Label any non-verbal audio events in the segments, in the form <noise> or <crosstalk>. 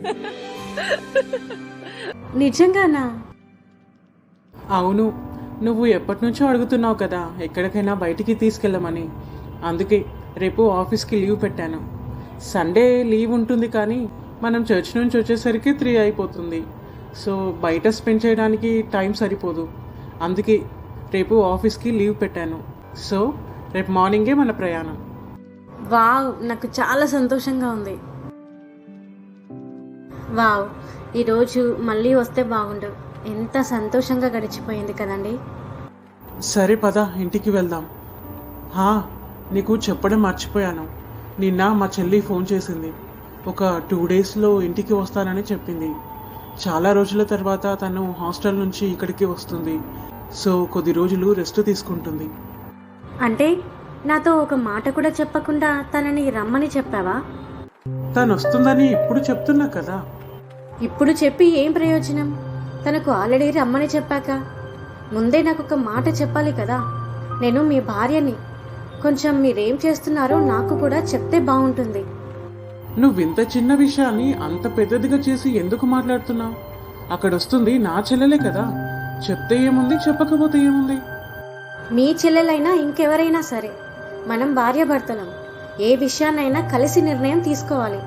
<laughs> నిజంగానా? అవును నువ్వు ఎప్పటి నుంచో అడుగుతున్నావు కదా ఎక్కడికైనా బయటికి తీసుకెళ్ళమని. అందుకే రేపు ఆఫీస్కి లీవ్ పెట్టాను. సండే లీవ్ ఉంటుంది కానీ మనం చర్చ్ నుంచి వచ్చేసరికి త్రీ అయిపోతుంది. సో బయట స్పెండ్ చేయడానికి టైం సరిపోదు. అందుకే రేపు ఆఫీస్కి లీవ్ పెట్టాను. సో రేపు మార్నింగే మన ప్రయాణం. వావ్ నాకు చాలా సంతోషంగా ఉంది. వావ్ ఈరోజు మళ్ళీ వస్తే బాగుండు. ఎంత సంతోషంగా గడిచిపోయింది కదండి. సరే పద ఇంటికి వెళ్దాం. హా నీకు చెప్పడం మర్చిపోయాను. నిన్న మా చెల్లి ఫోన్ చేసింది. ఒక టూ డేస్లో ఇంటికి వస్తానని చెప్పింది. చాలా రోజుల తర్వాత తను హాస్టల్ నుంచి ఇక్కడికి వస్తుంది. సో కొద్ది రోజులు రెస్ట్ తీసుకుంటుంది. అంటే నాతో ఒక మాట కూడా చెప్పకుండా తనని రమ్మని చెప్పావా? తను వస్తుందని ఇప్పుడు చెప్తున్నా కదా. ఇప్పుడు చెప్పి ఏం ప్రయోజనం? తనకు ఆల్రెడీ రమ్మని చెప్పాక. ముందే నాకు ఒక మాట చెప్పాలి కదా? నేను మీ భార్యని. కొంచెం మీరేం చేస్తున్నారో నాకు కూడా చెప్తే బాగుంటుంది. నువ్వు ఇంత చిన్న విషయాన్ని అంత పెద్దదిగా చేసి ఎందుకు మాట్లాడుతున్నావు? అక్కడ వస్తుంది నా చెల్లెలే కదా. చెప్తే ఏముంది చెప్పకపోతే ఏముంది? మీ చెల్లెలైనా ఇంకెవరైనా సరే మనం భార్యాభర్తలం. ఏ విషయాన్నైనా కలిసి నిర్ణయం తీసుకోవాలి.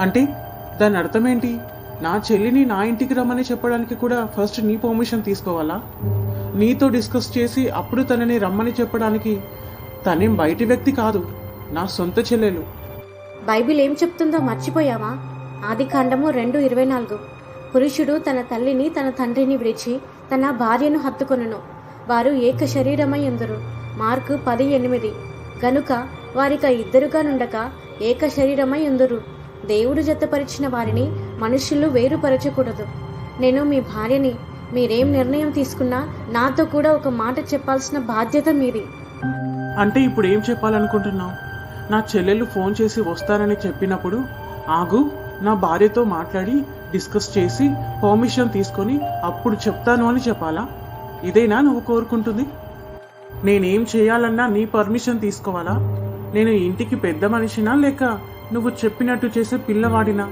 అంటే దాని అర్థం ఏంటి నా చెల్లిని నా ఇంటికి రమ్మని చెప్పడానికి కూడా ఫస్ట్ నీ పర్మిషన్ తీసుకోవాలా? నీతో డిస్కస్ చేసి అప్పుడు తనని రమ్మని చెప్పడానికి తనేం బయటి వ్యక్తి కాదు నా సొంత చెల్లెలు. బైబిల్ ఏం చెప్తుందో మర్చిపోయావా? ఆది కాండము రెండు ఇరవై నాలుగు. పురుషుడు తన తల్లిని తన తండ్రిని విడిచి తన భార్యను హత్తుకొనును. వారు ఏక శరీరమై ఉందరు. మార్కు పది ఎనిమిది. గనుక వారిక ఇద్దరుగా నుండక ఏక శరీరమై ఉందరు. దేవుడు జతపరిచిన వారిని మనుషులు వేరుపరచకూడదు. నేను మీ భార్యని మీరేం నిర్ణయం తీసుకున్నా నాతో కూడా ఒక మాట చెప్పాల్సిన బాధ్యత మీది. అంటే ఇప్పుడు ఏం చెప్పాలనుకుంటున్నావు? నా చెల్లెలు ఫోన్ చేసి వస్తారని చెప్పినప్పుడు ఆగు నా భార్యతో మాట్లాడి డిస్కస్ చేసి పర్మిషన్ తీసుకొని అప్పుడు చెప్తాను అని చెప్పాలా? ఇదేనా నువ్వు కోరుకుంటుంది? నేనేం చేయాలన్నా నీ పర్మిషన్ తీసుకోవాలా? నేను ఇంటికి పెద్ద మనిషినా లేక నువ్వు చెప్పినట్టు చేసే పిల్లవాడినా?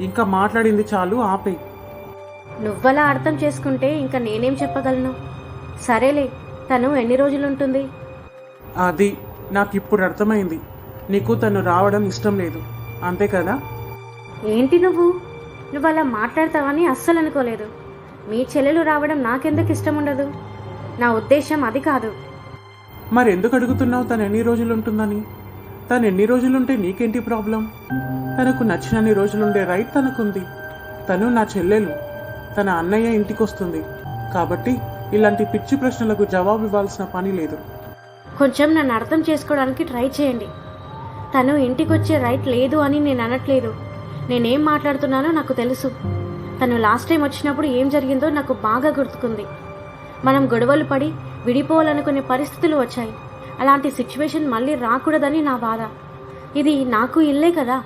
ఇంకా మాట్లాడింది చాలు ఆపే. నువ్వలా అర్థం చేసుకుంటే ఇంకా నేనేం చెప్పగలను? సరేలే తను ఎన్ని రోజులు ఉంటుంది అది నాకు ఇప్పుడు అర్థమైంది. నీకు తను రావడం ఇష్టం లేదు. అంతే కదా? ఏంటి నువ్వు? నువ్వు అలా మాట్లాడతావని అస్సలు అనుకోలేదు. మీ చెల్లెలు రావడం నాకెందుకు ఇష్టం ఉండదు? నా ఉద్దేశం అది కాదు. మరి ఎందుకు అడుగుతున్నావు తను ఎన్ని రోజులు ఉంటుందని తను ఎన్ని రోజులుంటే నీకేంటి ప్రాబ్లం? తనకు నచ్చినన్ని రోజులుండే రైట్ తనకుంది. తను నా చెల్లెలు. తన అన్నయ్య ఇంటికొస్తుంది. కాబట్టి ఇలాంటి పిచ్చి ప్రశ్నలకు జవాబు ఇవ్వాల్సిన పని లేదు. కొంచెం నన్ను అర్థం చేసుకోవడానికి ట్రై చేయండి. తను ఇంటికి వచ్చే రైట్ లేదు అని నేను అనట్లేదు. నేనేం మాట్లాడుతున్నానో నాకు తెలుసు. తను లాస్ట్ టైం వచ్చినప్పుడు ఏం జరిగిందో నాకు బాగా గుర్తుకుంది. మనం గొడవలు పడి విడిపోవాలనుకునే పరిస్థితులు వచ్చాయి. అలాంటి సిచ్యువేషన్ మళ్ళీ రాకూడదని నా బాధ. ఇది నాకు ఇల్లే కదా.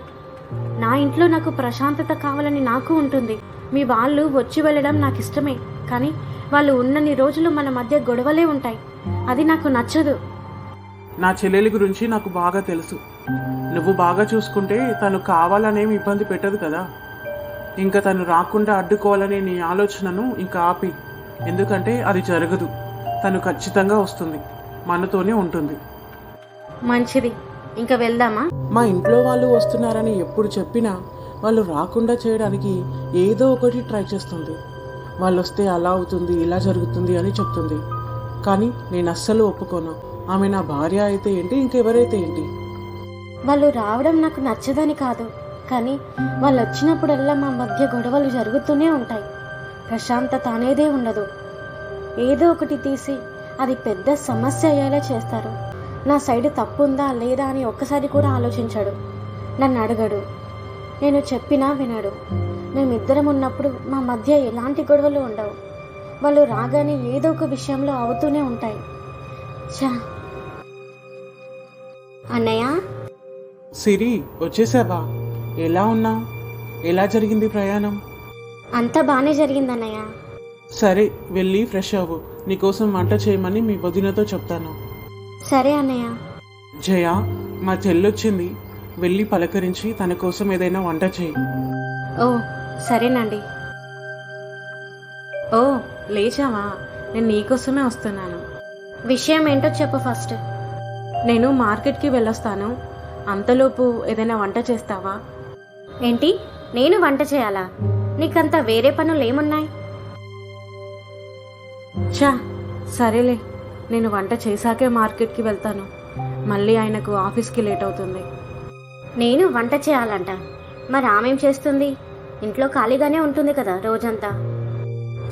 నా ఇంట్లో నాకు ప్రశాంతత కావాలని నాకు ఉంటుంది. మీ వాళ్ళు వచ్చి వెళ్ళడం నాకు ఇష్టమే. కానీ వాళ్ళు ఉన్నన్ని రోజులు మన మధ్య గొడవలే ఉంటాయి. అది నాకు నచ్చదు. నా చెల్లెలి గురించి నాకు బాగా తెలుసు. నువ్వు బాగా చూసుకుంటే తను కావాలనేమి ఇబ్బంది పెట్టదు కదా. ఇంకా తను రాకుండా అడ్డుకోవాలనే నీ ఆలోచనను ఇంకా ఆపి. ఎందుకంటే అది జరగదు. తను ఖచ్చితంగా వస్తుంది. మనతోనే ఉంటుంది. మంచిది. ఇంకా వెళ్దామా? మా ఇంట్లో వాళ్ళు వస్తున్నారని ఎప్పుడు చెప్పినా వాళ్ళు రాకుండా చేయడానికి ఏదో ఒకటి ట్రై చేస్తుంది. వాళ్ళు వస్తే అలా అవుతుంది ఇలా జరుగుతుంది అని చెప్తుంది. కానీ నేను అస్సలు ఒప్పుకోను. ఆమె నా భార్య అయితే ఏంటి ఇంకెవరైతే ఏంటి? వాళ్ళు రావడం నాకు నచ్చదని కాదు. కానీ వాళ్ళు వచ్చినప్పుడల్లా మా మధ్య గొడవలు జరుగుతూనే ఉంటాయి. ప్రశాంతత అనేదే ఉండదు. ఏదో ఒకటి తీసి అది పెద్ద సమస్య అయ్యేలా చేస్తారు. నా సైడ్ తప్పు ఉందా లేదా అని ఒక్కసారి కూడా ఆలోచించాడు. నన్ను అడగడు. నేను చెప్పినా వినడు. మేమిద్దరం ఉన్నప్పుడు మా మధ్య ఎలాంటి గొడవలు ఉండవు. వాళ్ళు రాగానే ఏదో ఒక విషయంలో అవుతూనే ఉంటాయి. చా అన్నయ్య? సిరి వచ్చేసావా? ఎలా ఉన్నావు ఎలా జరిగింది ప్రయాణం? అంతా బాగానే జరిగిందన్నయ్య. సరే వెళ్ళి ఫ్రెష్ అవ్వు. నీకోసం వంట చేయమని మీ వదినతో చెప్తాను. సరే అన్నయ్య. జయ మా చెల్లొచ్చింది. వెళ్ళి పలకరించి తన కోసం ఏదైనా వంట చేయి. ఓ సరేనండి. ఓ లేచావా? నేను నీకోసమే వస్తున్నాను. విషయం ఏంటో చెప్పు ఫస్ట్. నేను మార్కెట్కి వెళ్ళొస్తాను. అంతలోపు ఏదైనా వంట చేస్తావా? ఏంటి? నేను వంట చేయాలా? నీకంత వేరే పనులు ఏమున్నాయి? చా సరేలే. నేను వంట చేశాకే మార్కెట్కి వెళ్తాను. మళ్ళీ ఆయనకు ఆఫీస్కి లేట్ అవుతుంది. నేను వంట చేయాలంట. మరి ఆమెం చేస్తుంది? ఇంట్లో ఖాళీగానే ఉంటుంది కదా రోజంతా.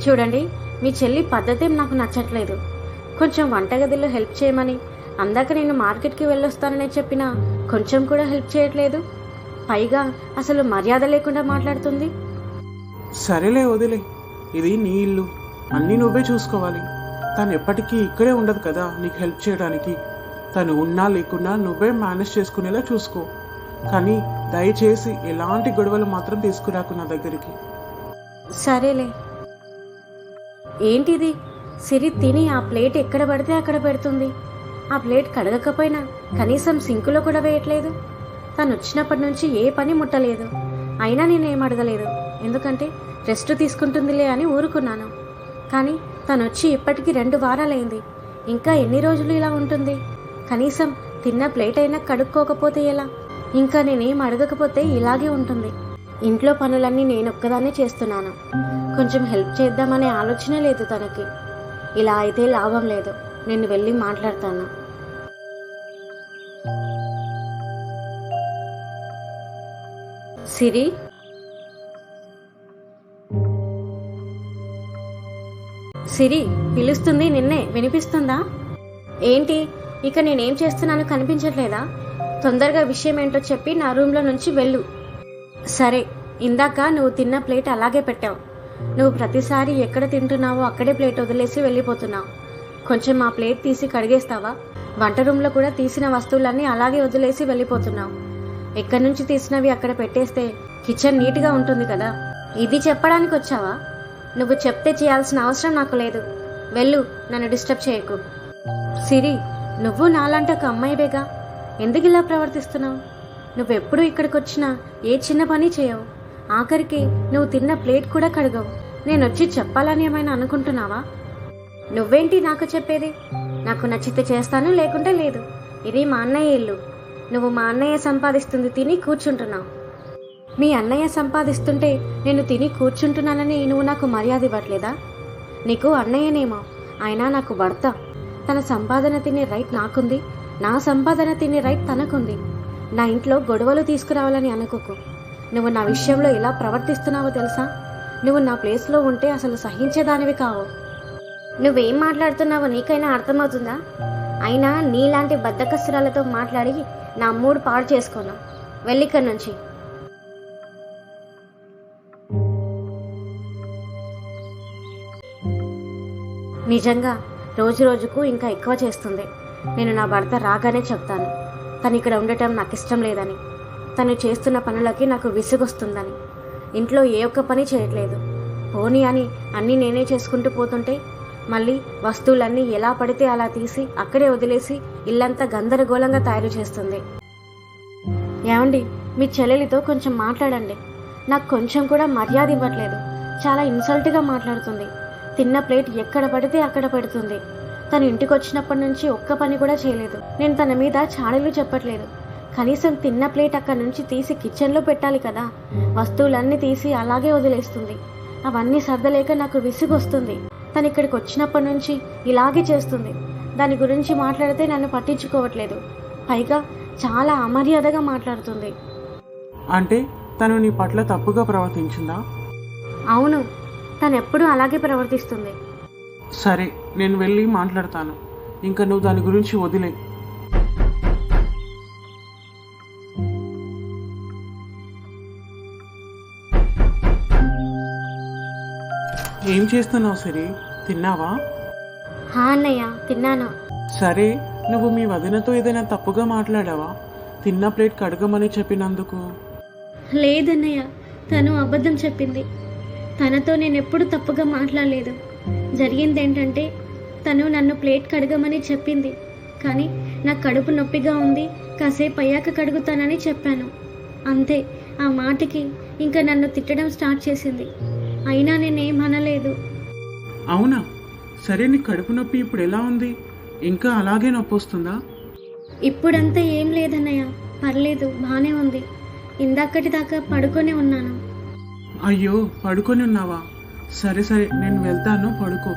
చూడండి మీ చెల్లి పద్ధతేం నాకు నచ్చట్లేదు. కొంచెం వంటగదిలో హెల్ప్ చేయమని. అందాక నేను మార్కెట్కి వెళ్ళొస్తానని చెప్పినా కొంచెం కూడా హెల్ప్ చేయట్లేదు. పైగా అసలు మర్యాద లేకుండా మాట్లాడుతుంది. సరేలే వదిలే. ఇది నీ ఇల్లు. అన్నీ నువ్వే చూసుకోవాలి. తను ఎప్పటికీ ఇక్కడే ఉండదు కదా నీకు హెల్ప్ చేయడానికి. తను ఉన్నా లేకున్నా నువ్వే మేనేజ్ చేసుకునేలా చూసుకో. కానీ దయచేసి ఎలాంటి గొడవలు మాత్రం తీసుకురాకు నా దగ్గరికి. సరేలే. ఏంటిది? సిరి తిని ఆ ప్లేట్ ఎక్కడ పడితే అక్కడ పెడుతుంది. ఆ ప్లేట్ కడగకపోయినా కనీసం సింకులో కూడా వేయట్లేదు. తను వచ్చినప్పటి నుంచి ఏ పని ముట్టలేదు. అయినా నేనేం అడగలేదు. ఎందుకంటే రెస్ట్ తీసుకుంటుందిలే అని ఊరుకున్నాను. కానీ తను వచ్చి ఇప్పటికి రెండు వారాలైంది. ఇంకా ఎన్ని రోజులు ఇలా ఉంటుంది? కనీసం తిన్న ప్లేట్ అయినా కడుక్కోకపోతే ఎలా? ఇంకా నేనేం అడగకపోతే ఇలాగే ఉంటుంది. ఇంట్లో పనులన్నీ నేనొక్కదాన్నే చేస్తున్నాను. కొంచెం హెల్ప్ చేద్దామనే ఆలోచన లేదు తనకి. ఇలా అయితే లాభం లేదు. నేను వెళ్ళి మాట్లాడతాను. సిరి? సిరి పిలుస్తుంది నిన్నే. వినిపిస్తుందా? ఏంటి? ఇక నేనేం చేస్తున్నానో కనిపించట్లేదా? తొందరగా విషయం ఏంటో చెప్పి నా రూమ్లో నుంచి వెళ్ళు. సరే ఇందాక నువ్వు తిన్న ప్లేట్ అలాగే పెట్టావు. నువ్వు ప్రతిసారి ఎక్కడ తింటున్నావో అక్కడే ప్లేట్ వదిలేసి వెళ్ళిపోతున్నావు. కొంచెం ఆ ప్లేట్ తీసి కడిగేస్తావా? వంట రూమ్లో కూడా తీసిన వస్తువులన్నీ అలాగే వదిలేసి వెళ్ళిపోతున్నావు. ఎక్కడి నుంచి తీసినవి అక్కడ పెట్టేస్తే కిచెన్ నీట్గా ఉంటుంది కదా. ఇది చెప్పడానికి వచ్చావా నువ్వు చెప్తే చేయాల్సిన అవసరం నాకు లేదు. వెళ్ళు నన్ను డిస్టర్బ్ చేయకు. సిరి నువ్వు నాలాంటి ఒక అమ్మాయివేగా? ఎందుకు ఇలా ప్రవర్తిస్తున్నావు? నువ్వెప్పుడు ఇక్కడికి వచ్చినా ఏ చిన్న పని చేయవు. ఆఖరికి నువ్వు తిన్న ప్లేట్ కూడా కడగవు. నేను వచ్చి చెప్పాలని ఏమైనా అనుకుంటున్నావా? నువ్వేంటి నాకు చెప్పేది? నాకు నచ్చితే చేస్తాను లేకుంటే లేదు. ఇది మా అన్నయ్య ఇల్లు. నువ్వు మా అన్నయ్య సంపాదిస్తుంది తిని కూర్చుంటున్నావు. మీ అన్నయ్య సంపాదిస్తుంటే నేను తిని కూర్చుంటున్నానని నువ్వు నాకు మర్యాద ఇవ్వట్లేదా? నీకు అన్నయ్యనేమో అయినా నాకు భర్త. తన సంపాదన తినే రైట్ నాకుంది. నా సంపాదన తినే రైట్ తనకుంది. నా ఇంట్లో గొడవలు తీసుకురావాలని అనుకోకు. నువ్వు నా విషయంలో ఎలా ప్రవర్తిస్తున్నావో తెలుసా? నువ్వు నా ప్లేస్లో ఉంటే అసలు సహించేదానివి కావు. నువ్వేం మాట్లాడుతున్నావో నీకైనా అర్థమవుతుందా? అయినా నీలాంటి బద్దకస్తురాలతో మాట్లాడి నా మూడు పాడు చేసుకోను. వెళ్ళిక్కడి నుంచి. నిజంగా రోజు రోజుకు ఇంకా ఎక్కువ చేస్తుంది. నేను నా భర్త రాగానే చెప్తాను. తను ఇక్కడ ఉండటం నాకు ఇష్టం లేదని. తను చేస్తున్న పనులకి నాకు విసుగొస్తుందని. ఇంట్లో ఏ ఒక్క పని చేయట్లేదు. పోనీ అని అన్నీ నేనే చేసుకుంటూ పోతుంటే మళ్ళీ వస్తువులన్నీ ఎలా పడితే అలా తీసి అక్కడే వదిలేసి ఇల్లంతా గందరగోళంగా తయారు చేస్తుంది. ఏమండి మీ చెల్లెలితో కొంచెం మాట్లాడండి. నాకు కొంచెం కూడా మర్యాద ఇవ్వట్లేదు. చాలా ఇన్సల్ట్గా మాట్లాడుతుంది. తిన్న ప్లేట్ ఎక్కడ పడితే అక్కడ పెడుతుంది. తను ఇంటికి వచ్చినప్పటి నుంచి ఒక్క పని కూడా చేయలేదు. నేను తన మీద చాడీలు చెప్పట్లేదు. కనీసం తిన్న ప్లేట్ అక్కడ నుంచి తీసి కిచెన్లో పెట్టాలి కదా. వస్తువులన్నీ తీసి అలాగే వదిలేస్తుంది. అవన్నీ సర్దలేక నాకు విసుగొస్తుంది. తను ఇక్కడికి వచ్చినప్పటి నుంచి ఇలాగే చేస్తుంది. దాని గురించి మాట్లాడితే నన్ను పట్టించుకోవట్లేదు. పైగా చాలా అమర్యాదగా మాట్లాడుతుంది. అంటే తను నీ పట్ల తప్పుగా ప్రవర్తించిందా? అవును. తను ఎప్పుడూ అలాగే ప్రవర్తిస్తుంది. సరే నేను వెళ్ళి మాట్లాడతాను. ఇంకా నువ్వు దాని గురించి వదిలే. ఏం చేస్తున్నావు సరే? తిన్నావా? హా అన్నయ్య తిన్నాను. సరే నువ్వు మీ వదినతో ఏదైనా తప్పుగా మాట్లాడావా? తిన్న ప్లేట్ కడగమని చెప్పినందుకు. లేదన్నయ్య తను అబద్ధం చెప్పింది. తనతో నేను ఎప్పుడు తప్పుగా మాట్లాడలేదు. జరిగింది ఏంటంటే తను నన్ను ప్లేట్ కడగమని చెప్పింది. కానీ నా కడుపు నొప్పిగా ఉంది. కాసేపు అయ్యాక కడుగుతానని చెప్పాను. అంతే ఆ మాటకి ఇంకా నన్ను తిట్టడం స్టార్ట్ చేసింది. అయినా నేనేం అనలేదు. అవునా? సరే నీ కడుపు నొప్పి ఇప్పుడు ఎలా ఉంది? ఇంకా అలాగే నొప్పి వస్తుందా ఇప్పుడంతా ఏం లేదన్నయ్య. పర్లేదు బాగానే ఉంది. ఇందాకటి దాకా పడుకొని ఉన్నాను. అయ్యో పడుకొని ఉన్నావా? సరే సరే నేను వెళ్తాను పడుకో.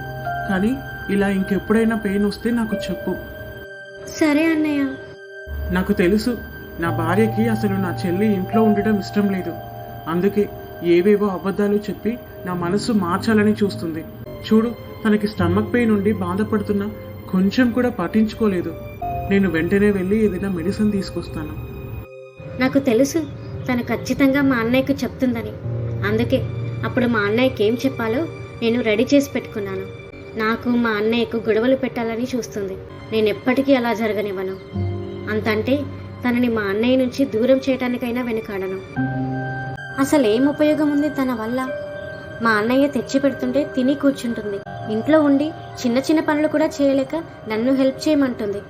కానీ ఇలా ఇంకెప్పుడైనా పెయిన్ వస్తే నాకు చెప్పు. సరే అన్నయ్య. నాకు తెలుసు నా భార్యకి అసలు నా చెల్లి ఇంట్లో ఉండటం ఇష్టం లేదు. అందుకే ఏవేవో అబద్ధాలు చెప్పి నా మనసు మార్చాలని చూస్తుంది. చూడు తనకి స్టమక్ పెయిన్ ఉండి బాధపడుతున్నా కొంచెం కూడా పట్టించుకోలేదు. నేను వెంటనే వెళ్ళి ఏదైనా మెడిసిన్ తీసుకొస్తాను. నాకు తెలుసు తను ఖచ్చితంగా మా అన్నయ్యకు చెప్తుందని. అందుకే అప్పుడు మా అన్నయ్యకి ఏం చెప్పాలో నేను రెడీ చేసి పెట్టుకున్నాను. నాకు మా అన్నయ్యకు గొడవలు పెట్టాలని చూస్తుంది. నేను ఎప్పటికీ అలా జరగనివ్వను. అంతంటే తనని మా అన్నయ్య నుంచి దూరం చేయడానికైనా వెనుకాడను. అసలు ఏం ఉపయోగం ఉంది తన వల్ల? మా అన్నయ్య తెచ్చి పెడుతుంటే తిని కూర్చుంటుంది. ఇంట్లో ఉండి చిన్న చిన్న పనులు కూడా చేయలేక నన్ను హెల్ప్ చేయమంటుంది.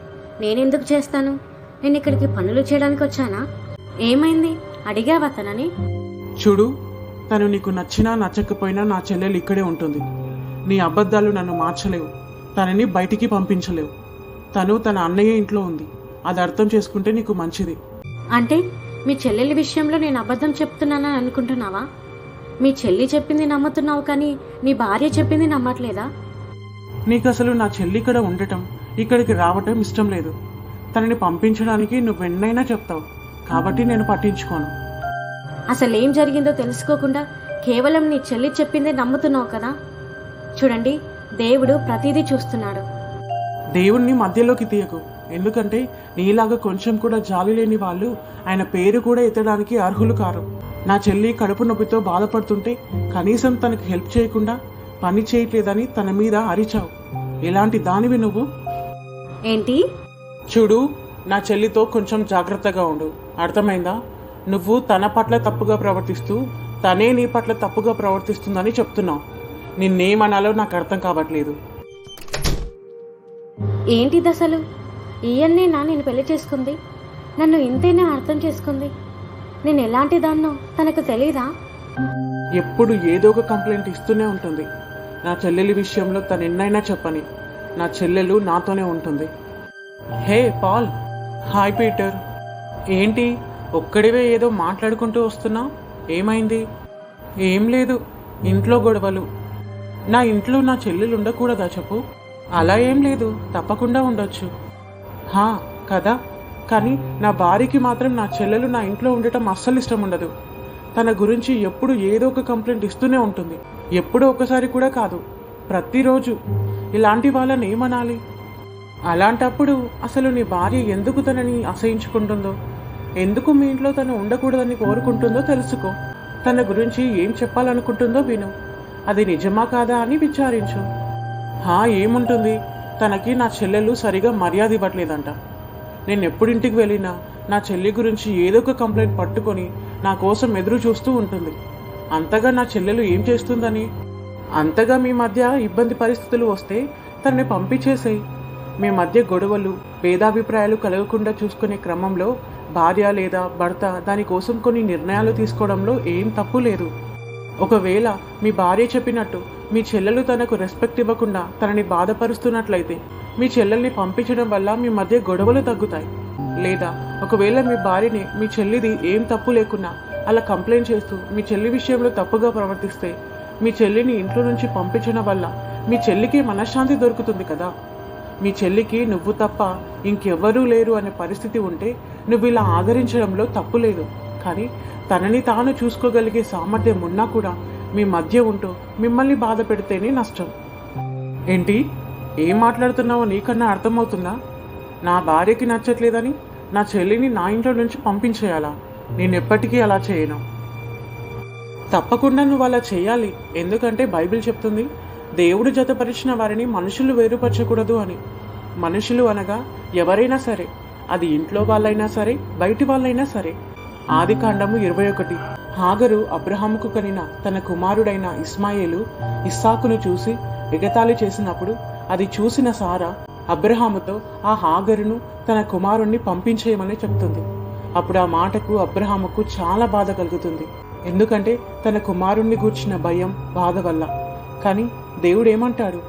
నేనెందుకు చేస్తాను? నేను ఇక్కడికి పనులు చేయడానికి వచ్చానా? ఏమైంది? అడిగావా తనని? చూడు తను నీకు నచ్చినా నచ్చకపోయినా నా చెల్లెలు ఇక్కడే ఉంటుంది. నీ అబద్ధాలు నన్ను మార్చలేవు. తనని బయటికి పంపించలేవు. తను తన అన్నయ్య ఇంట్లో ఉంది. అది అర్థం చేసుకుంటే నీకు మంచిది. అంటే మీ చెల్లెలి విషయంలో నేను అబద్ధం చెప్తున్నానని అనుకుంటున్నావా? మీ చెల్లి చెప్పింది నమ్ముతున్నావు కానీ నీ భార్య చెప్పింది నమ్మట్లేదా? నీకు అసలు నా చెల్లి ఇక్కడ ఉండటం ఇక్కడికి రావటం ఇష్టం లేదు. తనని పంపించడానికి నువ్వు ఎన్నైనా చెప్తావు. కాబట్టి నేను పట్టించుకోను. అసలు ఏం జరిగిందో తెలుసుకోకుండా కేవలం నీ చెల్లి చెప్పిందే నమ్ముతున్నావు కదా? చూడండి దేవుడు ప్రతిదీ చూస్తున్నాడు. దేవుణ్ణి మధ్యలోకి తీయకు. ఎందుకంటే నీలాగా కొంచెం కూడా జాలి లేని వాళ్ళు ఆయన పేరు కూడా ఎత్తడానికి అర్హులు కారు. నా చెల్లి కడుపు నొప్పితో బాధపడుతుంటే కనీసం తనకి హెల్ప్ చేయకుండా పని చేయట్లేదని తన మీద అరిచావు. ఎలాంటి దానివి నువ్వు? ఏంటి? చూడు నా చెల్లితో కొంచెం జాగ్రత్తగా ఉండు. అర్థమైందా? నువ్వు తన పట్ల తప్పుగా ప్రవర్తిస్తూ తనే నీ పట్ల తప్పుగా ప్రవర్తిస్తుందని చెప్తున్నావు. నిన్నేమనాలో నాకు అర్థం కావట్లేదు. ఏంటిది అసలు ఈయన్నేనా నేను పెళ్ళి చేసుకుంది. నన్ను ఇంతేనా అర్థం చేసుకుంది? నేను ఎలాంటి దాన్నో తనకు తెలీదా? ఎప్పుడు ఏదో ఒక కంప్లైంట్ ఇస్తూనే ఉంటుంది. నా చెల్లెలి విషయంలో తను ఎన్నైనా చెప్పని నా చెల్లెలు నాతోనే ఉంటుంది. Hey Paul. Hi Peter. ఏంటి? ఒక్కడివే ఏదో మాట్లాడుకుంటూ వస్తున్నా? ఏమైంది? ఏం లేదు ఇంట్లో గొడవలు. నా ఇంట్లో నా చెల్లెలు ఉండకూడదా చెప్పు? అలా ఏం లేదు తప్పకుండా ఉండొచ్చు. హా కదా. కానీ నా భార్యకి మాత్రం నా చెల్లెలు నా ఇంట్లో ఉండటం అస్సలు ఇష్టం ఉండదు. తన గురించి ఎప్పుడు ఏదో ఒక కంప్లైంట్ ఇస్తూనే ఉంటుంది. ఎప్పుడో ఒకసారి కూడా కాదు. ప్రతిరోజు. ఇలాంటి వాళ్ళని ఏమనాలి? అలాంటప్పుడు అసలు నీ భార్య ఎందుకు తనని అసహించుకుంటుందో? ఎందుకు మీ ఇంట్లో తను ఉండకూడదని కోరుకుంటుందో తెలుసుకో. తన గురించి ఏం చెప్పాలనుకుంటుందో విను. అది నిజమా కాదా అని విచారించు. హా ఏముంటుంది? తనకి నా చెల్లెలు సరిగా మర్యాద ఇవ్వట్లేదంట. నేను ఎప్పుడు ఇంటికి వెళ్ళినా నా చెల్లి గురించి ఏదో ఒక కంప్లైంట్ పట్టుకొని నా కోసం ఎదురు చూస్తూ ఉంటుంది. అంతగా నా చెల్లెలు ఏం చేస్తుందని? అంతగా మీ మధ్య ఇబ్బంది పరిస్థితులు వస్తే తనని పంపించేసేయి. మీ మధ్య గొడవలు భేదాభిప్రాయాలు కలగకుండా చూసుకునే క్రమంలో భార్య లేదా భర్త దానికోసం కొన్ని నిర్ణయాలు తీసుకోవడంలో ఏం తప్పు లేదు. ఒకవేళ మీ భార్య చెప్పినట్టు మీ చెల్లెలు తనకు రెస్పెక్ట్ ఇవ్వకుండా తనని బాధపరుస్తున్నట్లయితే మీ చెల్లెల్ని పంపించడం వల్ల మీ మధ్య గొడవలు తగ్గుతాయి. లేదా ఒకవేళ మీ భార్యని మీ చెల్లిది ఏం తప్పు లేకున్నా అలా కంప్లైంట్ చేస్తూ మీ చెల్లి విషయంలో తప్పుగా ప్రవర్తిస్తే మీ చెల్లిని ఇంట్లో నుంచి పంపించడం వల్ల మీ చెల్లికి మనశ్శాంతి దొరుకుతుంది కదా. మీ చెల్లికి నువ్వు తప్ప ఇంకెవ్వరూ లేరు అనే పరిస్థితి ఉంటే నువ్వు ఇలా ఆదరించడంలో తప్పు లేదు. కానీ తనని తాను చూసుకోగలిగే సామర్థ్యం ఉన్నా కూడా మీ మధ్య ఉంటూ మిమ్మల్ని బాధ పెడితేనే నష్టం. ఏంటి? ఏం మాట్లాడుతున్నావో నీకన్నా అర్థమవుతుందా? నా భార్యకి నచ్చట్లేదని నా చెల్లిని నా ఇంట్లో నుంచి పంపించేయాలా? నేను ఎప్పటికీ అలా చేయను. తప్పకుండా నువ్వు అలా చేయాలి. ఎందుకంటే బైబిల్ చెప్తుంది దేవుడు జతపరిచిన వారిని మనుషులు వేరుపరచకూడదు అని. మనుషులు అనగా ఎవరైనా సరే అది ఇంట్లో వాళ్ళైనా సరే బయటి వాళ్ళైనా సరే. ఆది కాండము ఇరవై ఒకటి. హాగరు అబ్రహాముకు కనిన తన కుమారుడైన ఇస్మాయేలు ఇస్సాకును చూసి ఎగతాళి చేసినప్పుడు అది చూసిన సారా అబ్రహాముతో ఆ హాగరును తన కుమారుణ్ణి పంపించేయమని చెప్తుంది అప్పుడు ఆ మాటకు అబ్రహాముకు చాలా బాధ కలుగుతుంది. ఎందుకంటే తన కుమారుణ్ణి గూర్చిన భయం బాధ వల్ల. కానీ దేవుడు ఏమంటాడు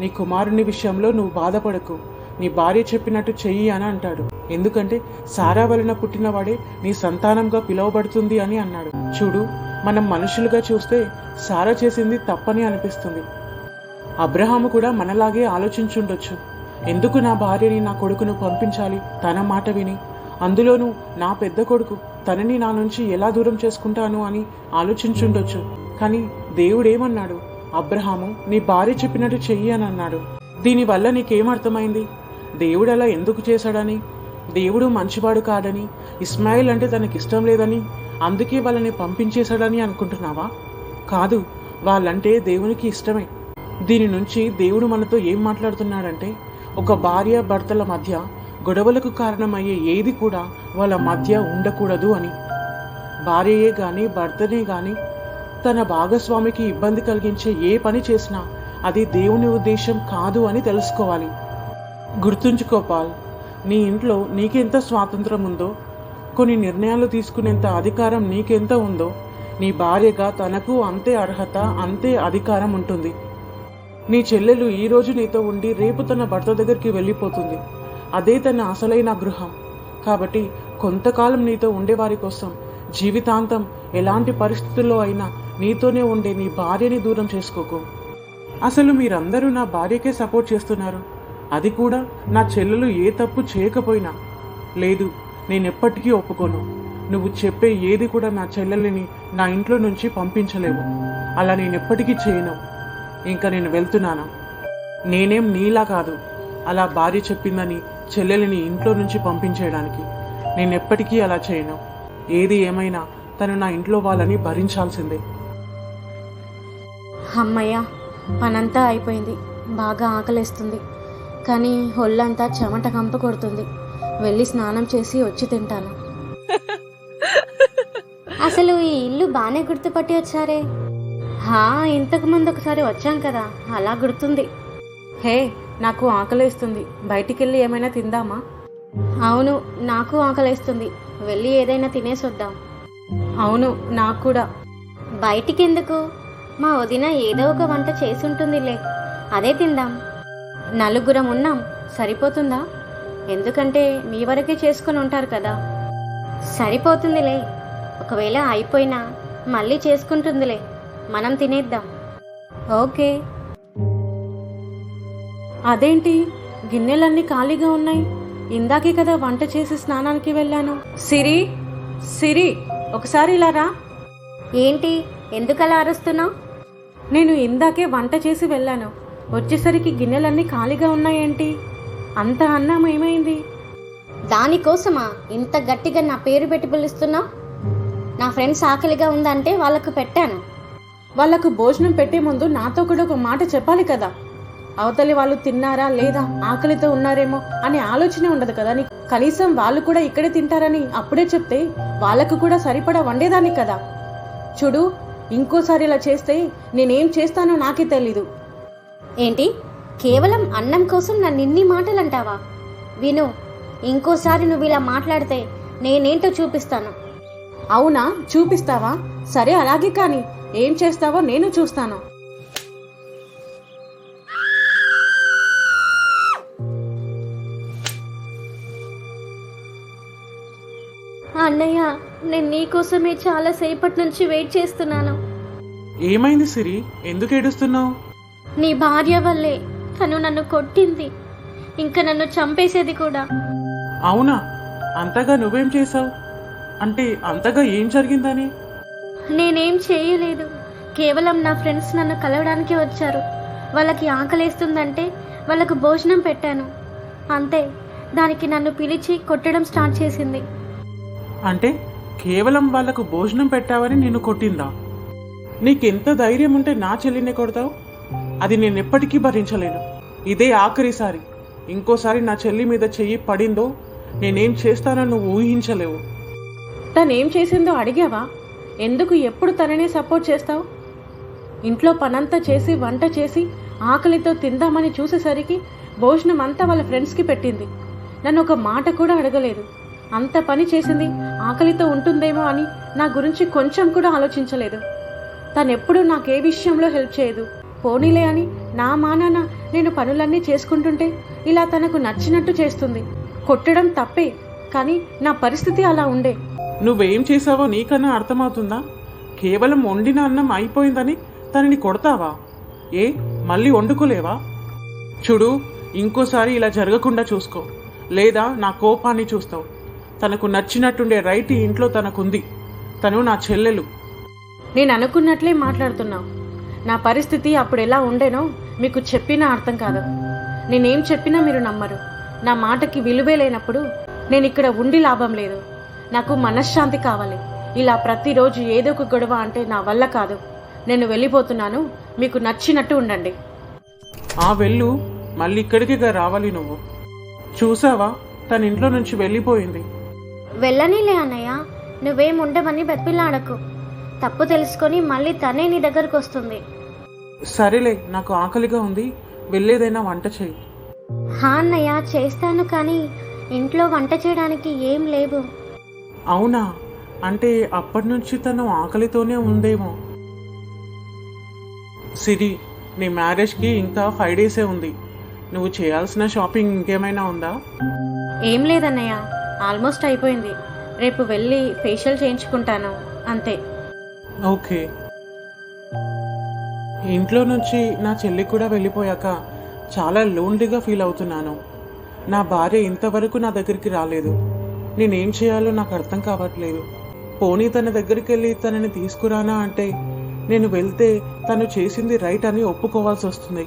నీ కుమారుని విషయంలో నువ్వు బాధపడకు. నీ భార్య చెప్పినట్టు చెయ్యి అని అంటాడు. ఎందుకంటే సారా వలన పుట్టినవాడే నీ సంతానంగా పిలువబడుతుంది అని అన్నాడు. చూడు మనం మనుషులుగా చూస్తే సారా చేసింది తప్పని అనిపిస్తుంది. అబ్రహాము కూడా మనలాగే ఆలోచించుండొచ్చు. ఎందుకు నా భార్యని నా కొడుకును పంపించాలి? తన మాట విని. అందులోనూ నా పెద్ద కొడుకు తనని నా నుంచి ఎలా దూరం చేసుకుంటాను అని ఆలోచించుండొచ్చు. కానీ దేవుడేమన్నాడు? అబ్రహాము నీ భార్య చెప్పినట్టు చెయ్యి అని అన్నాడు. దీనివల్ల నీకేం అర్థమైంది దేవుడు అలా ఎందుకు చేశాడని? దేవుడు మంచివాడు కాడని? ఇస్మాయిల్ అంటే తనకి ఇష్టం లేదని? అందుకే వాళ్ళని పంపించేశాడని అనుకుంటున్నావా? కాదు వాళ్ళంటే దేవునికి ఇష్టమే. దీని నుంచి దేవుడు మనతో ఏం మాట్లాడుతున్నాడంటే ఒక భార్య భర్తల మధ్య గొడవలకు కారణమయ్యే ఏది కూడా వాళ్ళ మధ్య ఉండకూడదు అని. భార్యయే కానీ భర్తనే కానీ తన భాగస్వామికి ఇబ్బంది కలిగించే ఏ పని చేసినా అది దేవుని ఉద్దేశం కాదు అని తెలుసుకోవాలి. గుర్తుంచుకో పాల్ నీ ఇంట్లో నీకెంత స్వాతంత్రం ఉందో కొన్ని నిర్ణయాలు తీసుకునేంత అధికారం నీకెంత ఉందో నీ భార్యగా తనకు అంతే అర్హత అంతే అధికారం ఉంటుంది. నీ చెల్లెలు ఈ రోజు నీతో ఉండి రేపు తన భర్త దగ్గరికి వెళ్ళిపోతుంది. అదే తన అసలైన గృహం. కాబట్టి కొంతకాలం నీతో ఉండేవారి కోసం జీవితాంతం ఎలాంటి పరిస్థితుల్లో అయినా నీతోనే ఉండే నీ భార్యని దూరం చేసుకోకు. అసలు మీరందరూ నా భార్యకే సపోర్ట్ చేస్తున్నారు. అది కూడా నా చెల్లెలు ఏ తప్పు చేయకపోయినా. లేదు నేనెప్పటికీ ఒప్పుకోను. నువ్వు చెప్పే ఏది కూడా నా చెల్లెల్ని నా ఇంట్లో నుంచి పంపించలేవు. అలా నేనెప్పటికీ చేయను. ఇంకా నేను వెళ్తున్నాను. నేనేం నీలా కాదు. అలా భార్య చెప్పిందని చెల్లెలిని ఇంట్లో నుంచి పంపించేయడానికి. నేను ఎప్పటికీ అలా చేయను. ఏది ఏమైనా తను నా ఇంట్లో వాళ్ళని భరించాల్సిందే. అమ్మయ్య పనంతా అయిపోయింది. బాగా ఆకలేస్తుంది. కానీ ఒళ్ళంతా చెమట కంప కొడుతుంది. వెళ్ళి స్నానం చేసి వచ్చి తింటాను. అసలు ఈ ఇల్లు బాగానే గుర్తుపట్టి వచ్చారే? హా ఇంతకు ముందు ఒకసారి వచ్చాం కదా అలా గుర్తుంది. హే నాకు ఆకలేస్తుంది. బయటికి వెళ్ళి ఏమైనా తిందామా? అవును నాకు ఆకలేస్తుంది. వెళ్ళి ఏదైనా తినేసి వద్దాం అవును నాకు కూడా. బయటికి ఎందుకు మా వదిన ఏదో ఒక వంట చేసి ఉంటుందిలే అదే తిందాం. నలుగురం ఉన్నాం. సరిపోతుందా? ఎందుకంటే మీ వరకే చేసుకొని ఉంటారు కదా. సరిపోతుందిలే. ఒకవేళ అయిపోయినా మళ్ళీ చేసుకుంటుందిలే. మనం తినేద్దాం. ఓకే. అదేంటి? గిన్నెలన్నీ ఖాళీగా ఉన్నాయి. ఇందాకే కదా వంట చేసి స్నానానికి వెళ్ళాను. సిరి సిరి ఒకసారి ఇలా రా. ఏంటి? ఎందుకలా అరుస్తున్నావు? నేను ఇందాకే వంట చేసి వెళ్ళాను. వచ్చేసరికి గిన్నెలన్నీ ఖాళీగా ఉన్నాయేంటి? అంత అన్నం ఏమైంది? దానికోసమా ఇంత గట్టిగా నా పేరు పెట్టి పిలుస్తున్నావు? నా ఫ్రెండ్స్ ఆకలిగా ఉందంటే వాళ్ళకు పెట్టాను. వాళ్ళకు భోజనం పెట్టే ముందు నాతో కూడా ఒక మాట చెప్పాలి కదా. అవతలి వాళ్ళు తిన్నారా లేదా ఆకలితో ఉన్నారేమో అనే ఆలోచన ఉండదు కదా నీకు? కనీసం వాళ్ళు కూడా ఇక్కడే తింటారని అప్పుడే చెప్తే వాళ్ళకు కూడా సరిపడా వండేదాన్ని కదా. చూడు ఇంకోసారి ఇలా చేస్తే నేనేం చేస్తానో నాకే తెలీదు. ఏంటి? కేవలం అన్నం కోసం నన్ను ఇన్ని మాటలు అంటావా విను ఇంకోసారి నువ్వు ఇలా మాట్లాడితే నేనేంటో చూపిస్తాను. అవునా? చూపిస్తావా? సరే అలాగే కానీ ఏం చేస్తావో నేను చూస్తాను. నేను నీకోసమే చాలా సేపటి నుంచి వెయిట్ చేస్తున్నాను. ఏమైంది సిరి? ఎందుకు ఏడుస్తున్నావు? నీ భార్య వల్లే తను నన్ను కొట్టింది. ఇంకా నన్ను చంపేసేది కూడా. అవునా? అంతగా నువ్వేం చేసావు అంటే అంతగా ఏం జరిగిందని? నేనేం చేయలేదు. కేవలం నా ఫ్రెండ్స్ నన్ను కలవడానికి వచ్చారు. వాళ్ళకి ఆకలేస్తుందంటే వాళ్ళకు భోజనం పెట్టాను. అంతే దానికి నన్ను పిలిచి కొట్టడం స్టార్ట్ చేసింది. అంటే? కేవలం వాళ్ళకు భోజనం పెట్టావని నిన్ను కొట్టిందా? నీకెంత ధైర్యం ఉంటే నా చెల్లిని కొడతావు? అది నేను ఎప్పటికీ భరించలేను. ఇదే ఆఖరిసారి. ఇంకోసారి నా చెల్లి మీద చెయ్యి పడిందో నేనేం చేస్తానో నువ్వు ఊహించలేవు. తనేం చేసిందో అడిగావా? ఎందుకు ఎప్పుడు తననే సపోర్ట్ చేస్తావు? ఇంట్లో పనంతా చేసి వంట చేసి ఆకలితో తిందామని చూసేసరికి భోజనం అంతా వాళ్ళ ఫ్రెండ్స్కి పెట్టింది. నన్ను ఒక మాట కూడా అడగలేదు. అంత పని చేసింది ఆకలితో ఉంటుందేమో అని నా గురించి కొంచెం కూడా ఆలోచించలేదు. తనెప్పుడు నాకే నాకు ఏ విషయంలో హెల్ప్ చేయదు. పోనీలే అని నా మానాన నేను పనులన్నీ చేసుకుంటుంటే ఇలా తనకు నచ్చినట్టు చేస్తుంది. కొట్టడం తప్పే కానీ నా పరిస్థితి అలా ఉండే. నువ్వేం చేసావో నీకన్నా అర్థమవుతుందా? కేవలం వండిన అన్నం అయిపోయిందని తనని కొడతావా? ఏ మళ్ళీ వండుకోలేవా? చూడు ఇంకోసారి ఇలా జరగకుండా చూసుకో. లేదా నా కోపాన్ని చూస్తావు. తనకు నచ్చినట్టుండే రైట్ ఈ ఇంట్లో తనకుంది. తను నా చెల్లెలు. నేను అనుకున్నట్లే మాట్లాడుతున్నావు. నా పరిస్థితి అప్పుడు ఎలా ఉండేనో మీకు చెప్పినా అర్థం కాదు. నేనేం చెప్పినా మీరు నమ్మరు. నా మాటకి విలువే లేనప్పుడు నేను ఇక్కడ ఉండి లాభం లేదు. నాకు మనశ్శాంతి కావాలి. ఇలా ప్రతిరోజు ఏదో ఒక గొడవ అంటే నా వల్ల కాదు. నేను వెళ్ళిపోతున్నాను. మీకు నచ్చినట్టు ఉండండి. ఆ వెళ్ళు. మళ్ళీ ఇక్కడికిగా రావాలి నువ్వు. చూసావా? తన ఇంట్లో నుంచి వెళ్ళిపోయింది. వెళ్ళనీలే అన్నయ్య. నువ్వేం ఉండమని బెత్పిల్లాడకు తప్పు తెలుసుకొని మళ్ళీ తనే నీ దగ్గరకు వస్తుంది. సరేలే నాకు ఆకలిగా ఉంది. వెళ్ళేదైనా వంట చేయి హా అన్నయ్య చేస్తాను కానీ ఇంట్లో వంట చేయడానికి ఏం లేవు. అవునా? అంటే అప్పటి నుంచి తను ఆకలితోనే ఉందేమో. సిరి నీ మ్యారేజ్కి ఇంకా ఫైవ్ డేసే ఉంది. నువ్వు చేయాల్సిన షాపింగ్ ఇంకేమైనా ఉందా? ఏం లేదన్నయ్య. ఆల్మోస్ట్ అయిపోయింది. రేపు వెళ్ళి ఫేషియల్ చేయించుకుంటాను. అంతే. ఓకే. ఇంట్లో నుంచి నా చెల్లి కూడా వెళ్ళిపోయాక చాలా లోన్లీగా ఫీల్ అవుతున్నాను. నా భార్య ఇంతవరకు నా దగ్గరికి రాలేదు. నేనేం చేయాలో నాకు అర్థం కావట్లేదు. పోనీ తన దగ్గరికి వెళ్ళి తనని తీసుకురానా అంటే నేను వెళ్తే తను చేసింది రైట్ అని ఒప్పుకోవాల్సి వస్తుంది.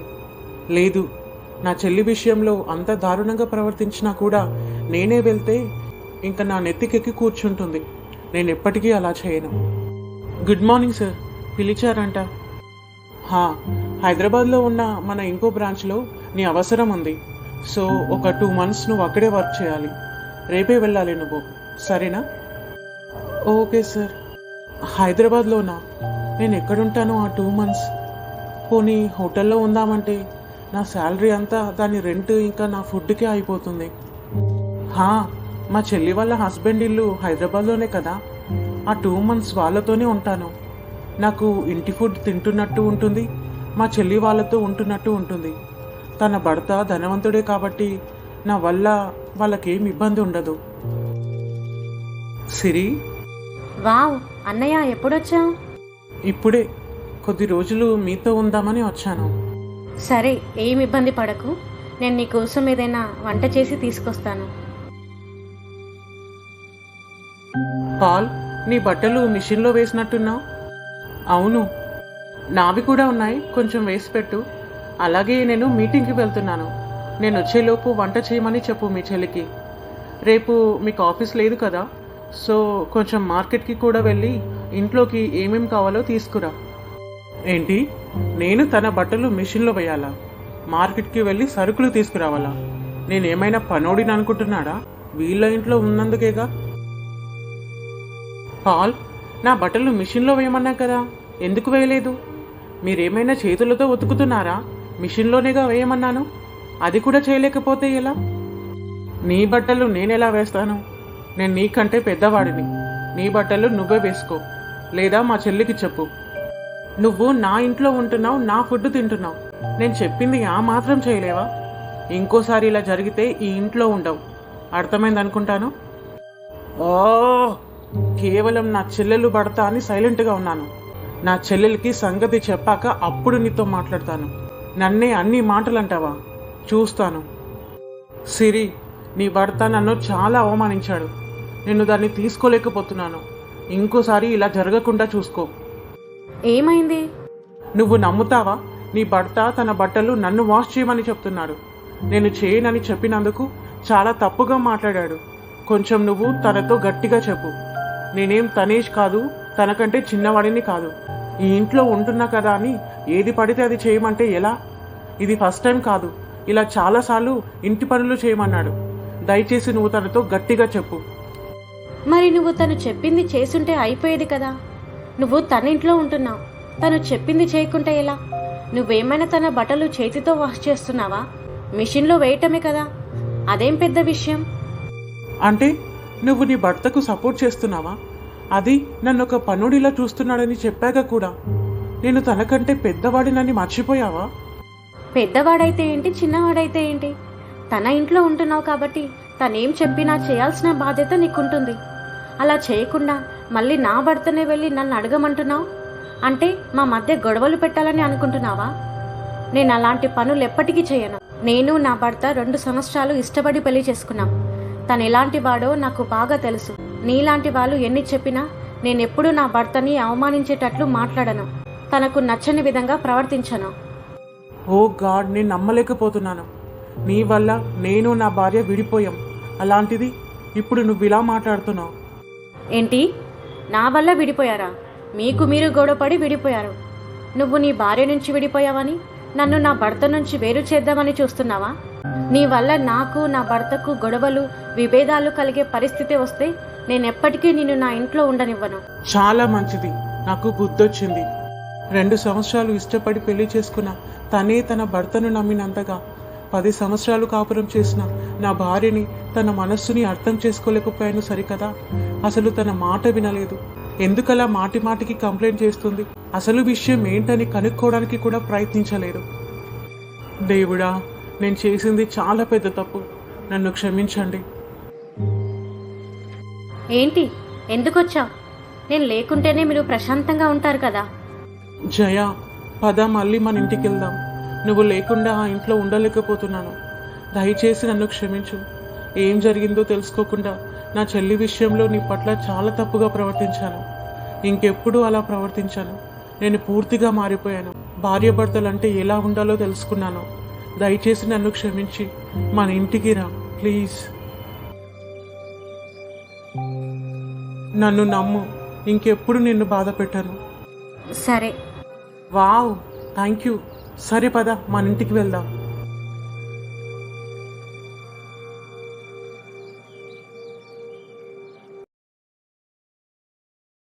లేదు. నా చెల్లి విషయంలో అంత దారుణంగా ప్రవర్తించినా కూడా నేనే వెళ్తే ఇంకా నా నెత్తికెక్కి కూర్చుంటుంది. నేను ఎప్పటికీ అలా చేయను. Good morning sir. పిలిచారంట. హా హైదరాబాద్లో ఉన్న మన ఇంకో బ్రాంచ్లో నీ అవసరం ఉంది. సో ఒక టూ మంత్స్ నువ్వు అక్కడే వర్క్ చేయాలి. రేపే వెళ్ళాలి నువ్వు. సరేనా? Okay sir. హైదరాబాద్లోనా? నేను ఎక్కడుంటాను ఆ టూ మంత్స్. పోనీ హోటల్లో ఉందామంటే నా శాలరీ అంతా దాని రెంట్ ఇంకా నా ఫుడ్కే అయిపోతుంది. హా మా చెల్లి వాళ్ళ హస్బెండ్ ఇల్లు హైదరాబాద్లోనే కదా. ఆ టూ మంత్స్ వాళ్ళతోనే ఉంటాను. నాకు ఇంటి ఫుడ్ తింటున్నట్టు ఉంటుంది మా చెల్లి వాళ్ళతో ఉంటున్నట్టు ఉంటుంది. తన భర్త ధనవంతుడే కాబట్టి నా వల్ల వాళ్ళకేం ఇబ్బంది ఉండదు. సిరి? వావ్ అన్నయ్య ఎప్పుడొచ్చావు? ఇప్పుడే కొద్ది రోజులు మీతో ఉందామని వచ్చాను. సరే ఏం ఇబ్బంది పడకు. నేను నీ కోసం ఏదైనా వంట చేసి తీసుకొస్తాను. పాల్ నీ బట్టలు మిషన్లో వేసినట్టున్నావు? అవును. నావి కూడా ఉన్నాయి. కొంచెం వేసి పెట్టు. అలాగే నేను మీటింగ్కి వెళ్తున్నాను. నేను వచ్చేలోపు వంట చేయమని చెప్పు మీ చెల్లికి. రేపు మీకు ఆఫీస్ లేదు కదా. సో కొంచెం మార్కెట్కి కూడా వెళ్ళి ఇంట్లోకి ఏమేం కావాలో తీసుకురా. ఏంటి? నేను తన బట్టలు మిషన్లో వేయాలా? మార్కెట్కి వెళ్ళి సరుకులు తీసుకురావాలా? నేనేమైనా పనోడిని అనుకుంటున్నాడా? వీళ్ళ ఇంట్లో ఉన్నందుకేగా? పాల్ నా బట్టలు మిషన్లో వేయమన్నా కదా? ఎందుకు వేయలేదు? మీరేమైనా చేతులతో ఉతుకుతున్నారా? మిషన్లోనేగా వేయమన్నాను. అది కూడా చేయలేకపోతే ఎలా? నీ బట్టలు నేనెలా వేస్తాను? నేను నీకంటే పెద్దవాడిని. నీ బట్టలు నువ్వే వేసుకో. లేదా మా చెల్లికి చెప్పు. నువ్వు నా ఇంట్లో ఉంటున్నావు నా ఫుడ్ తింటున్నావు. నేను చెప్పింది ఆ మాత్రం చేయలేవా? ఇంకోసారి ఇలా జరిగితే ఈ ఇంట్లో ఉండవు. అర్థమైంది అనుకుంటాను? ఓ కేవలం నా చెల్లెలు పడతా అని సైలెంట్గా ఉన్నాను. నా చెల్లెలకి సంగతి చెప్పాక అప్పుడు నీతో మాట్లాడతాను. నన్నే అన్ని మాటలు అంటావా చూస్తాను. సిరి నీ భర్త నన్ను చాలా అవమానించాడు. నేను దాన్ని తీసుకోలేకపోతున్నాను. ఇంకోసారి ఇలా జరగకుండా చూసుకో. ఏమైంది? నువ్వు నమ్ముతావా? నీ భర్త తన బట్టలు నన్ను వాష్ చేయమని చెప్తున్నాడు. నేను చేయనని చెప్పినందుకు చాలా తప్పుగా మాట్లాడాడు. కొంచెం నువ్వు తనతో గట్టిగా చెప్పు. నేనేం తనేష్ కాదు తనకంటే చిన్నవాడిని కాదు. ఈ ఇంట్లో ఉంటున్నా కదా అని ఏది పడితే అది చేయమంటే ఎలా? ఇది ఫస్ట్ టైం కాదు. ఇలా చాలాసార్లు ఇంటి పనులు చేయమన్నాడు. దయచేసి నువ్వు తనతో గట్టిగా చెప్పు. మరి నువ్వు తను చెప్పింది చేసుంటే అయిపోయేది కదా? నువ్వు తన ఇంట్లో ఉంటున్నావు. తను చెప్పింది చేయకుంటే ఎలా? నువ్వేమైనా తన బట్టలు చేతితో వాష్ చేస్తున్నావా? మిషన్లో వేయటమే కదా. అదేం పెద్ద విషయం? అంటే నువ్వు నీ భర్తకు సపోర్ట్ చేస్తున్నావా? అది నన్ను ఒక పనుడిలా చూస్తున్నాడని చెప్పాక కూడా. నేను తనకంటే పెద్దవాడినని మర్చిపోయావా? పెద్దవాడైతే ఏంటి చిన్నవాడైతే ఏంటి? తన ఇంట్లో ఉంటున్నావు కాబట్టి తనేం చెప్పినా చేయాల్సిన బాధ్యత నీకుంటుంది. అలా చేయకుండా మళ్ళీ నా భర్తనే వెళ్ళి నన్ను అడగమంటున్నావు? అంటే మా మధ్య గొడవలు పెట్టాలని అనుకుంటున్నావా? నేను అలాంటి పనులు ఎప్పటికీ చేయను. నేను నా భర్త రెండు సంవత్సరాలు ఇష్టపడి పెళ్ళి చేసుకున్నాం. తను ఎలాంటి వాడో నాకు బాగా తెలుసు. నీలాంటి వాళ్ళు ఎన్ని చెప్పినా నేనెప్పుడూ నా భర్తని అవమానించేటట్లు మాట్లాడను. తనకు నచ్చని విధంగా ప్రవర్తించను. ఓ గాడ్ నేను నమ్మలేకపోతున్నాను. నీ వల్ల నేను నా భార్య విడిపోయాం. అలాంటిది ఇప్పుడు నువ్వు ఇలా మాట్లాడుతున్నావు. ఏంటి? నా వల్ల విడిపోయారా? మీకు మీరు గొడవపడి విడిపోయారు. నువ్వు నీ భార్య నుంచి విడిపోయావని నన్ను నా భర్త నుంచి వేరు చేద్దామని చూస్తున్నావా? నీ వల్ల నాకు నా భర్తకు గొడవలు విభేదాలు కలిగే పరిస్థితి వస్తే నేను ఎప్పటికీ నిన్ను నా ఇంట్లో ఉండనివ్వను. చాలా మంచిది. నాకు బుద్ధొచ్చింది. రెండు సంవత్సరాలు ఇష్టపడి పెళ్ళి చేసుకున్న తనే తన భర్తను నమ్మినంతగా పది సంవత్సరాలు కాపురం చేసిన నా భార్యని తన మనస్సుని అర్థం చేసుకోలేకపోయాను సరికదా? అసలు తన మాట వినలేదు. ఎందుకలా మాటి మాటికి కంప్లైంట్ చేస్తుంది? అసలు విషయం ఏంటని కనుక్కోవడానికి కూడా ప్రయత్నించలేదు. దేవుడా నేను చేసింది చాలా పెద్ద తప్పు. నన్ను క్షమించండి. ఏంటి? ఎందుకొచ్చావు? నేను లేకుంటేనే మీరు ప్రశాంతంగా ఉంటారు కదా. జయ పద మళ్ళీ మన ఇంటికి వెళ్దాం. నువ్వు లేకుండా ఆ ఇంట్లో ఉండలేకపోతున్నాను. దయచేసి నన్ను క్షమించు. ఏం జరిగిందో తెలుసుకోకుండా నా చెల్లి విషయంలో నీ పట్ల చాలా తప్పుగా ప్రవర్తించాను. ఇంకెప్పుడు అలా ప్రవర్తించాను. నేను పూర్తిగా మారిపోయాను. భార్యాభర్తలంటే ఎలా ఉండాలో తెలుసుకున్నాను. దయచేసి నన్ను క్షమించి మన ఇంటికి రా ప్లీజ్. నన్ను నమ్ము. ఇంకెప్పుడు నిన్ను బాధ పెట్టాను. సరే. వావ్ థ్యాంక్ యూ సరే పద మన ఇంటికి వెళ్దాం.